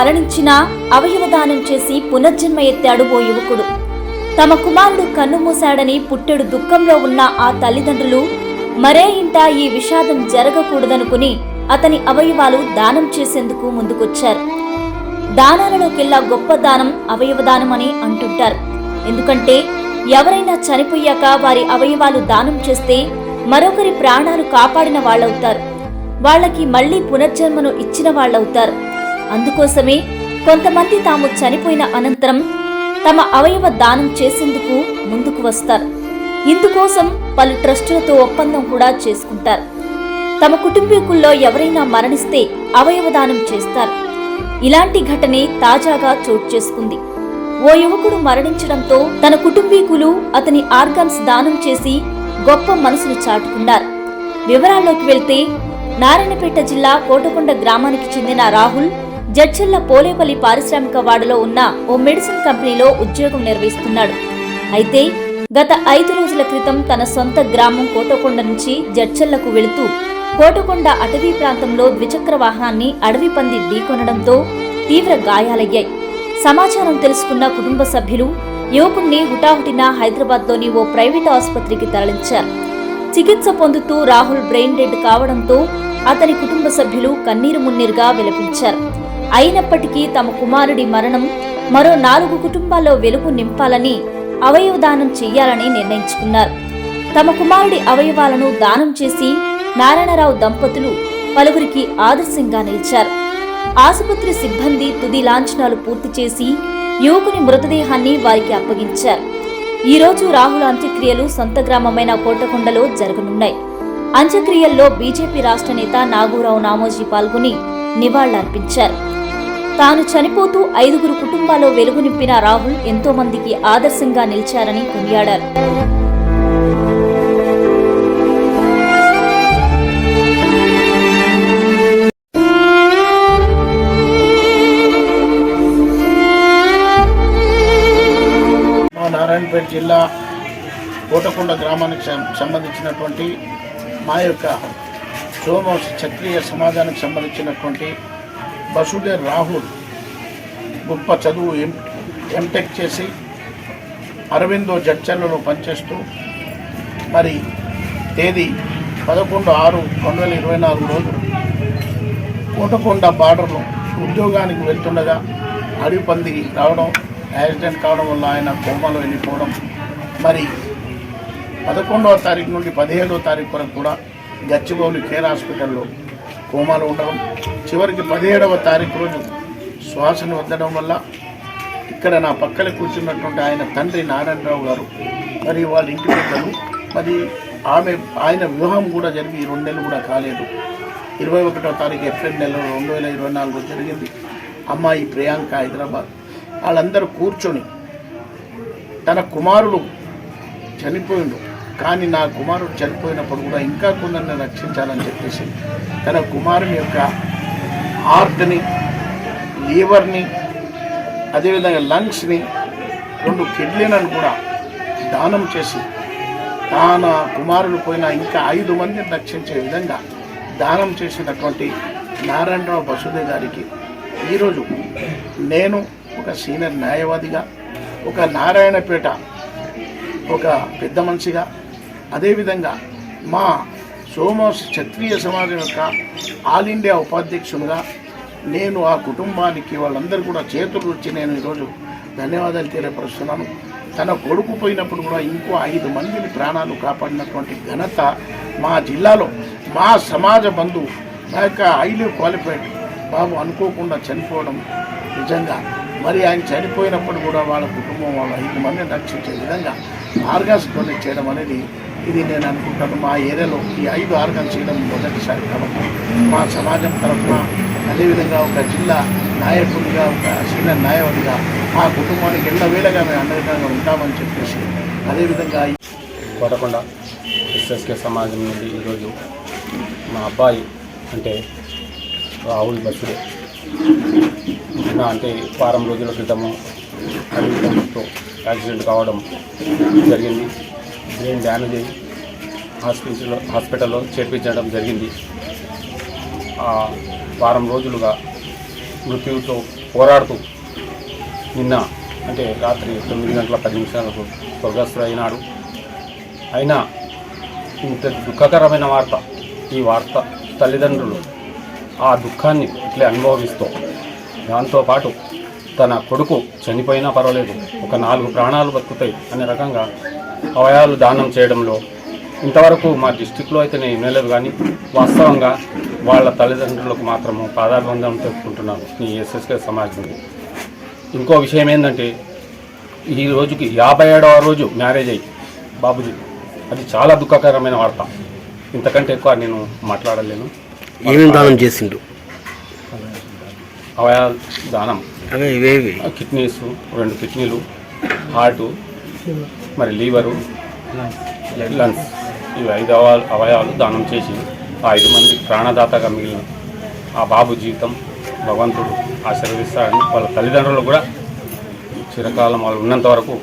మరణించినా అవయవ దానం చేసి పునర్జన్మ ఎత్తాడు ఓ యువకుడు. తమ కుమారుడు కన్నుమూశాడని పుట్టెడు దుఃఖంలో ఉన్న ఆ తల్లిదండ్రులు మరే ఇంట ఈ విషాదం జరగకూడదనుకుని అతని అవయవాలు దానం చేసేందుకు ముందుకొచ్చారు. దానాలలోకెల్లా గొప్ప దానం అవయవదానం అని అంటుంటారు. ఎందుకంటే ఎవరైనా చనిపోయాక వారి అవయవాలు దానం చేస్తే మరొకరి ప్రాణాలు కాపాడిన వాళ్ళవుతారు. వాళ్ళకి మళ్ళీ పునర్జన్మను ఇచ్చిన వాళ్ళవుతారు. అందుకోసమే కొంతమంది తాము చనిపోయిన అనంతరం తమ అవయవ దానం చేసేందుకు ముందుకు వస్తారు. ఇందుకోసం పలు ట్రస్టులతో ఒప్పందం కూడా చేసుకుంటారు. తమ కుటుంబీకుల్లో ఎవరైనా మరణిస్తే అవయవ దానం చేస్తారు. ఇలాంటి ఘటనే తాజాగా చోటు చేసుకుంది. ఓ యువకుడు మరణించడంతో తన కుటుంబీకులు అతని ఆర్గాన్స్ దానం చేసి గొప్ప మనసును చాటుకున్నారు. వివరాల్లోకి వెళ్తే నారాయణపేట జిల్లా కోటకొండ గ్రామానికి చెందిన రాహుల్ జడ్చల్ల పోలేపల్లి పారిశ్రామిక వాడలో ఉన్న ఓ మెడిసిన్ కంపెనీలో ఉద్యోగం నిర్వహిస్తున్నాడు. అయితే గత ఐదు రోజుల క్రితం తన సొంత గ్రామం కోటకొండ నుంచి జడ్చల్లకు వెళుతూ కోటకొండ అటవీ ప్రాంతంలో ద్విచక్ర వాహనాన్ని అడవి పంది ఢీకొనడంతో తీవ్ర గాయాలయ్యాయి. సమాచారం తెలుసుకున్న కుటుంబ సభ్యులు యువకుణ్ణి హుటాహుటిన హైదరాబాద్లోని ఓ ప్రైవేట్ ఆసుపత్రికి తరలించారు. చికిత్స పొందుతూ రాహుల్ బ్రెయిన్ డెడ్ కావడంతో అతని కుటుంబ సభ్యులు కన్నీరు మున్నీరుగా విలపించారు. అయినప్పటికీ తమ కుమారుడి మరణం మరో నాలుగు కుటుంబాల్లో వెలుగు నింపాలని అవయవ దానం చెయ్యాలని నిర్ణయించుకున్నారు. తమ కుమారుడి అవయవాలను దానం చేసి నారాయణరావు దంపతులు పలువురికి ఆదర్శంగా నిలిచారు. ఆసుపత్రి సిబ్బంది తుది లాంఛనాలు పూర్తి చేసి యువకుని మృతదేహాన్ని వారికి అప్పగించారు. ఈ రోజు రాహుల్ అంత్యక్రియలు సొంత గ్రామమైన కోటకొండలో జరగనున్నాయి. అంత్యక్రియల్లో బీజేపీ రాష్ట్ర నేత నాగూరావు నామోజీ పాల్గొని నివాళులర్పించారు. తాను చనిపోతూ ఐదుగురు కుటుంబాల్లో వెలుగు నింపిన రాహుల్ ఎంతో మందికి ఆదర్శంగా నిలిచారని కొనియాడారు. మా నారాయణపేట జిల్లా కోటకొండ గ్రామానికి సంబంధించినటువంటి మా యొక్క సోమవంశ క్షత్రియ సమాజానికి సంబంధించినటువంటి బసుడే రాహుల్ గొప్ప చదువు ఎం ఎంటెక్ చేసి అరవిందో జడ్చర్లలో పనిచేస్తూ మరి తేదీ పదకొండు ఆరు రెండు వేల ఇరవై నాలుగు రోజు కోటకొండ బార్డర్లో ఉద్యోగానికి వెళ్తుండగా అడవి పంది రావడం యాక్సిడెంట్ కావడం వల్ల ఆయన కోమలో వెళ్ళిపోవడం. మరి పదకొండవ తారీఖు నుండి పదిహేడవ తారీఖు వరకు కూడా గచ్చిబౌలి కేర్ హాస్పిటల్లో కోమాలో ఉండడం చివరికి పదిహేడవ తారీఖు రోజు శ్వాసను వద్దడం వల్ల ఇక్కడ నా పక్కన కూర్చున్నటువంటి ఆయన తండ్రి నారాయణరావు గారు మరి వాళ్ళ ఇంటి పెద్దలు మరి ఆమె ఆయన వివాహం కూడా జరిగి రెండు నెలలు కూడా కాలేదు. ఇరవై ఒకటో తారీఖు ఏప్రిల్ నెలలో రెండు వేల ఇరవై నాలుగు జరిగింది. అమ్మాయి ప్రియాంక హైదరాబాద్. వాళ్ళందరూ కూర్చొని తన కుమారుడు చనిపోయిండు కానీ నా కుమారుడు చనిపోయినప్పుడు కూడా ఇంకా కొందరిని రక్షించాలని చెప్పేసి తన కుమారుని యొక్క హార్ట్ని లీవర్ని అదేవిధంగా లంగ్స్ని రెండు కిడ్నీలను కూడా దానం చేసి తన కుమారుడు పోయిన ఇంకా ఐదు మందిని రక్షించే విధంగా దానం చేసినటువంటి నారాయణరావు బసుదే గారికి ఈరోజు నేను ఒక సీనియర్ న్యాయవాదిగా ఒక నారాయణపేట ఒక పెద్ద మనిషిగా అదేవిధంగా మా సోమస్ క్షత్రియ సమాజం యొక్క ఆల్ ఇండియా ఉపాధ్యక్షునిగా నేను ఆ కుటుంబానికి వాళ్ళందరూ కూడా చేతులు వచ్చి నేను ఈరోజు ధన్యవాదాలు తెలియపరుస్తున్నాను. తన కొడుకు పోయినప్పుడు కూడా ఇంకో ఐదు మందిని ప్రాణాలు కాపాడినటువంటి ఘనత మా జిల్లాలో మా సమాజ బంధువు మా యొక్క హైలీ క్వాలిఫైడ్ బాబు అనుకోకుండా చనిపోవడం నిజంగా. మరి ఆయన చనిపోయినప్పుడు కూడా వాళ్ళ కుటుంబం వాళ్ళ ఐదు మందిని రక్షించే విధంగా ఆర్గాన్స్ డొనేట్ చేయడం అనేది ఇది నేను అనుకుంటాను. మా ఏరియాలో ఈ ఐదు ఆర్గాన్స్ చేయడం మొదటిసారి కాబట్టి మా సమాజం తరఫున అదేవిధంగా ఒక జిల్లా నాయకుడిగా ఒక సీనియర్ నాయకుడిగా మా కుటుంబానికి ఎల్లవేళగా మేము అండగా ఉంటామని చెప్పేసి అదేవిధంగా కోటకొండ ఎస్ఎస్కే సమాజం నుండి ఈరోజు మా అబ్బాయి అంటే రాహుల్ బస్సుడే అంటే వారం రోజుల క్రితము అడవితో యాక్సిడెంట్ కావడం జరిగింది. బ్రెయిన్ డ్యామేజ్ అయ్యి హాస్పిటల్లో హాస్పిటల్లో చేర్పించడం జరిగింది. ఆ వారం రోజులుగా మృత్యుతో పోరాడుతూ నిన్న అంటే రాత్రి తొమ్మిది గంటల పది నిమిషాలకు స్వర్గస్థుడు అయినాడు. అయినా ఇంత దుఃఖకరమైన వార్త ఈ వార్త తల్లిదండ్రులు ఆ దుఃఖాన్ని ఇట్లే అనుభవిస్తూ దాంతోపాటు తన కొడుకు చనిపోయినా పర్వాలేదు ఒక నాలుగు ప్రాణాలు బతుకుతాయి అనే రకంగా అవయాలు దానం చేయడంలో ఇంతవరకు మా డిస్టిక్లో అయితే నేను వినలేదు కానీ వాస్తవంగా వాళ్ళ తల్లిదండ్రులకు మాత్రము పాదాభివందనం చెప్పుకుంటున్నాను ఈ ఎస్ఎస్కే సమాజం ఇంకో విషయం ఏంటంటే ఈ రోజుకి యాభై ఏడవ రోజు మ్యారేజ్ అయ్యి బాబుజీ అది చాలా దుఃఖకరమైన వార్త. ఇంతకంటే ఎక్కువ నేను మాట్లాడలేను. ఏమేమి దానం చేసిండు? అవయాల దానం. కిడ్నీస్ రెండు కిడ్నీలు హార్టు మరి లీవరు లంగ్స్ ఇవి ఐదు అవయాలు అవయవాలు దానం చేసి ఆ ఐదు మంది ప్రాణదాతగా మిగిలిన ఆ బాబు జీవితం భగవంతుడు ఆశీర్వదిస్తాడని వాళ్ళ తల్లిదండ్రులు కూడా చిరకాలం వాళ్ళు ఉన్నంత వరకు